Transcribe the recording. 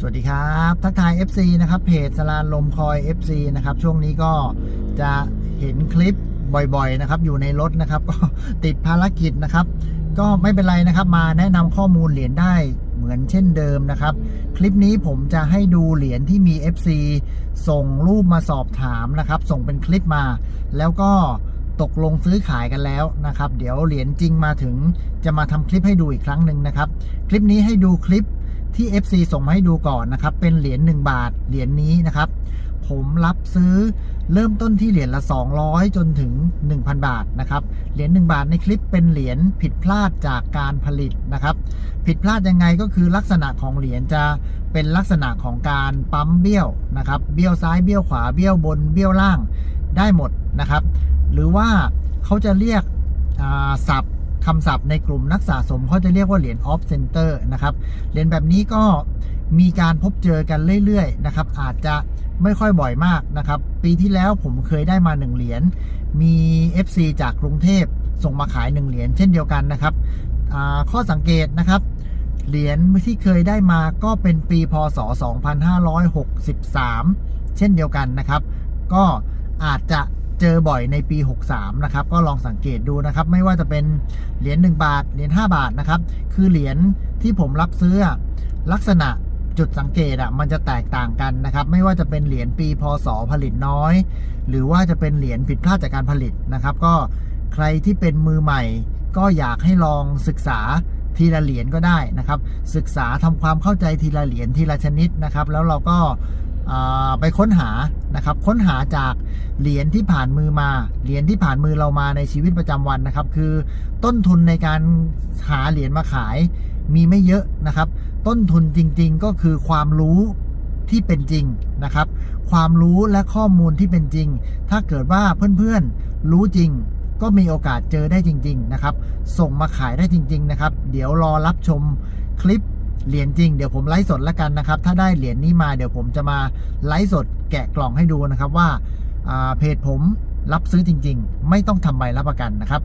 สวัสดีครับ ทักทาย FC นะครับ เพจสลานลมคอย FC นะครับ ช่วงนี้ก็จะเห็นคลิปบ่อยๆนะครับ อยู่ในรถนะครับ ก็ติดภารกิจนะครับ ก็ไม่เป็นไรนะครับ มาแนะนำข้อมูลเหรียญได้เหมือนเช่นเดิมนะครับ คลิปนี้ผมจะให้ดูเหรียญที่มี FC ส่งรูปมาสอบถามนะครับ ส่งเป็นคลิปมา แล้วก็ตกลงซื้อขายกันแล้วนะครับ เดี๋ยวเหรียญจริงมาถึงจะมาทำคลิปให้ดูอีกครั้งหนึ่งนะครับ คลิปนี้ให้ดูคลิป ที่ FC ส่งมาให้ดูก่อนนะครับ เป็นเหรียญ1บาทเหรียญนี้นะครับ ผมรับซื้อเริ่มต้นที่เหรียญละ 200 จนถึง 1,000 บาทนะครับ เหรียญ1บาทในคลิปเป็นเหรียญผิดพลาดจากการผลิตนะครับ ผิดพลาดยังไงก็คือลักษณะของเหรียญจะเป็นลักษณะของการปั๊มเบี้ยวนะครับ เบี้ยวซ้ายเบี้ยวขวาเบี้ยวบนเบี้ยวล่างได้หมดนะครับ หรือว่าเขาจะเรียกอ่าศัพท์ คำศัพท์ในกลุ่มนักสะสมเขาจะเรียกว่าเหรียญออฟเซนเตอร์นะครับ เหรียญแบบนี้ก็มีการพบเจอกันเรื่อยๆนะครับ อาจจะไม่ค่อยบ่อยมากนะครับ ปีที่แล้วผมเคยได้มา 1 เหรียญ มี FC จากกรุงเทพส่งมาขาย 1 เหรียญเช่นเดียวกันนะครับ ข้อสังเกตนะครับ เหรียญที่เคยได้มาก็เป็นปีพศ 2563 เช่นเดียวกันนะครับ ก็อาจจะ เจอบ่อยในปี 63 นะครับ ก็ลองสังเกตดูนะครับ ไม่ว่าจะเป็นเหรียญ1บาท เหรียญ5บาทนะครับ คือเหรียญที่ผมรับซื้อลักษณะจุดสังเกตอะมันจะแตกต่างกันนะครับ ไม่ว่าจะเป็นเหรียญปีพศผลิตน้อย หรือว่าจะเป็นเหรียญผิดพลาดจากการผลิตนะครับ ก็ใครที่เป็นมือใหม่ ก็อยากให้ลองศึกษาทีละเหรียญก็ได้นะครับ ศึกษาทำความเข้าใจทีละเหรียญทีละชนิดนะครับ แล้วเราก็ ไปค้นหานะครับ ค้นหาจากเหรียญที่ผ่านมือมา เหรียญที่ผ่านมือเรามาในชีวิตประจำวันนะครับ คือต้นทุนในการหาเหรียญมาขายมีไม่เยอะนะครับ ต้นทุนจริง ๆ ก็คือความรู้ที่เป็นจริงนะครับ ความรู้และข้อมูลที่เป็นจริง ถ้าเกิดว่าเพื่อนๆรู้จริง ก็มีโอกาสเจอได้จริง ๆ นะครับ ส่งมาขายได้จริง ๆ นะครับ เดี๋ยวรอรับชมคลิป เหรียญจริงเดี๋ยวผมไลฟ์สดแล้วกันนะครับ ถ้าได้เหรียญนี้มาเดี๋ยวผมจะมาไลฟ์สดแกะกล่องให้ดูนะครับว่าาเพจผมรับซื้อจริง ๆ ไม่ต้องทำใบรับประกันนะครับ